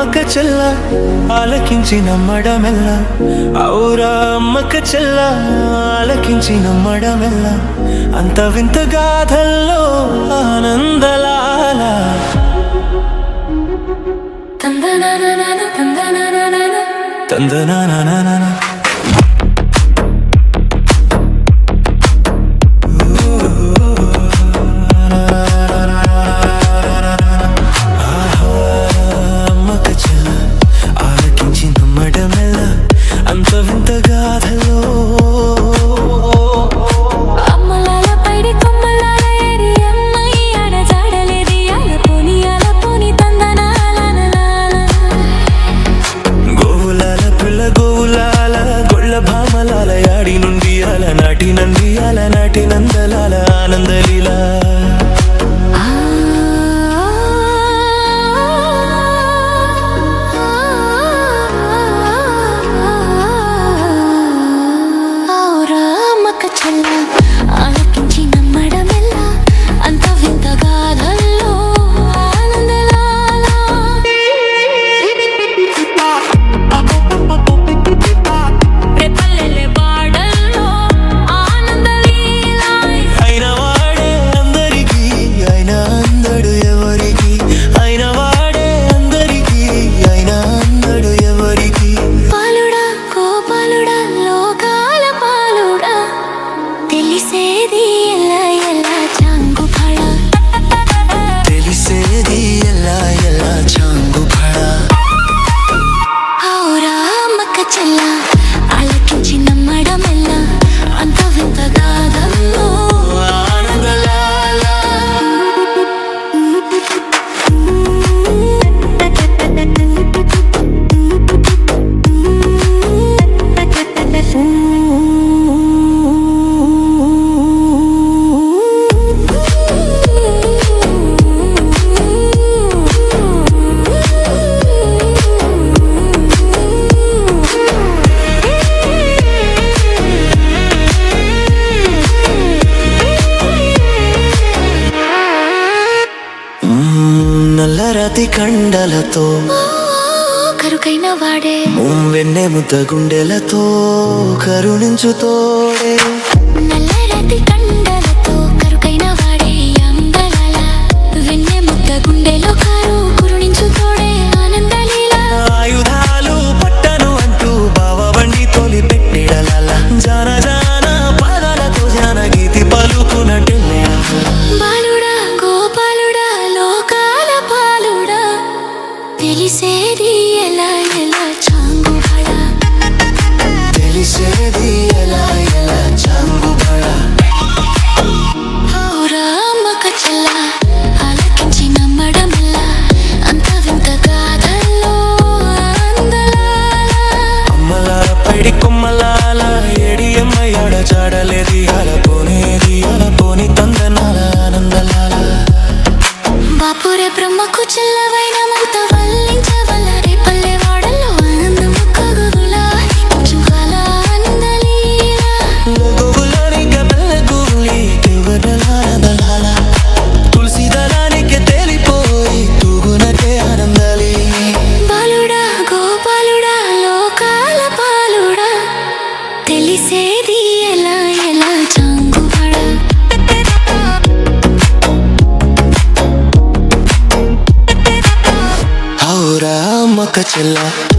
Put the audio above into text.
అమ్మక చెల్ల ఆలకించి నమ్మడమెల్ల ఔరా అమ్మక చెల్ల ఆలకించి నమ్మడమెల్ల అంత వింత గాథల్లో ఆనందలాల. తందనానానాన, తందనానానాన. తందనానానానా తెలిసేది ఎలా ఎలా చాంగు ఫళ తెలిసేది ఎలా ఎలా చాంగు పడా ఔరా అమ్మక నల్లరాతి కండలతో కరుకైన వాడే. వెన్నె ముద్ద గుండెలతో కరుణించుతోడే. తెలిసేది ఎలా ఎలా చాంగుబడా తెలిసేది ఎలా ఎలా చాంగుబడ ఔరా అమ్మక చెల్ల ఆలకించి నమ్మడమెల్ల అంత వింత అమ్మలాల పైడి కొమ్మలాల ఏడి అమ్మయ్యాడ చాడలేది అల పోనేది అల పోని తందనాల ఆనందలాల. బాపురే బ్రహ్మకు చెల్లవైన ఔరా అమ్మక చెల్ల